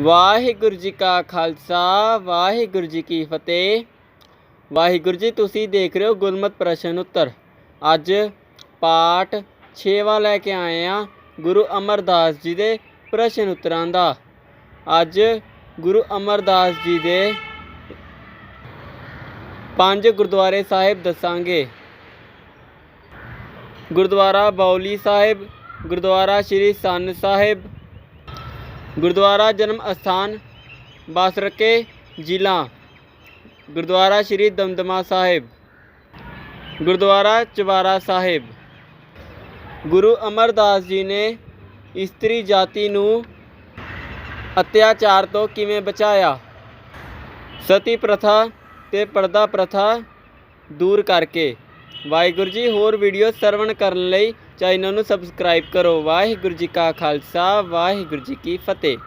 ਵਾਹਿਗੁਰੂ ਜੀ ਕਾ ਖਾਲਸਾ, ਵਾਹਿਗੁਰੂ ਜੀ ਕੀ ਫਤਿਹ। ਵਾਹਿਗੁਰੂ ਜੀ, ਤੁਸੀਂ ਦੇਖ ਰਹੇ ਹੋ ਗੁਰਮਤ ਪ੍ਰਸ਼ਨ ਉੱਤਰ। ਅੱਜ ਪਾਠ 6ਵਾਂ ਲੈ ਕੇ ਆਏ ਆ ਗੁਰੂ ਅਮਰਦਾਸ ਜੀ ਦੇ ਪ੍ਰਸ਼ਨ ਉੱਤਰਾਂ ਦਾ। ਅੱਜ ਗੁਰੂ ਅਮਰਦਾਸ ਜੀ ਦੇ ਪੰਜ ਗੁਰਦੁਆਰੇ ਸਾਹਿਬ ਦੱਸਾਂਗੇ। ਗੁਰਦੁਆਰਾ ਬੌਲੀ ਸਾਹਿਬ, ਗੁਰਦੁਆਰਾ ਸ਼੍ਰੀ ਸੰਨ ਸਾਹਿਬ ਗੁਰਦੁਆਰਾ ਜਨਮ ਅਸਥਾਨ, ਬਾਸਰਕੇ ਜ਼ਿਲ੍ਹਾ, ਗੁਰਦੁਆਰਾ ਸ਼੍ਰੀ ਦਮਦਮਾ ਸਾਹਿਬ, ਗੁਰਦੁਆਰਾ ਚਵਾਰਾ ਸਾਹਿਬ। ਗੁਰੂ ਅਮਰਦਾਸ ਜੀ ਨੇ ਇਸਤਰੀ ਜਾਤੀ ਨੂੰ ਅਤਿਆਚਾਰ ਤੋਂ ਕਿਵੇਂ ਬਚਾਇਆ? ਸਤੀ ਪ੍ਰਥਾ ਤੇ ਪਰਦਾ ਪ੍ਰਥਾ ਦੂਰ ਕਰਕੇ ਵਾਹਿਗੁਰੂ ਜੀ, ਹੋਰ ਵੀਡੀਓ ਸਰਵਣ ਕਰਨ ਲਈ ਚੈਨਲ ਨੂੰ ਸਬਸਕ੍ਰਾਈਬ ਕਰੋ। ਵਾਹਿਗੁਰੂ ਜੀ ਕਾ ਖਾਲਸਾ, ਵਾਹਿਗੁਰੂ ਜੀ ਕੀ ਫਤਿਹ।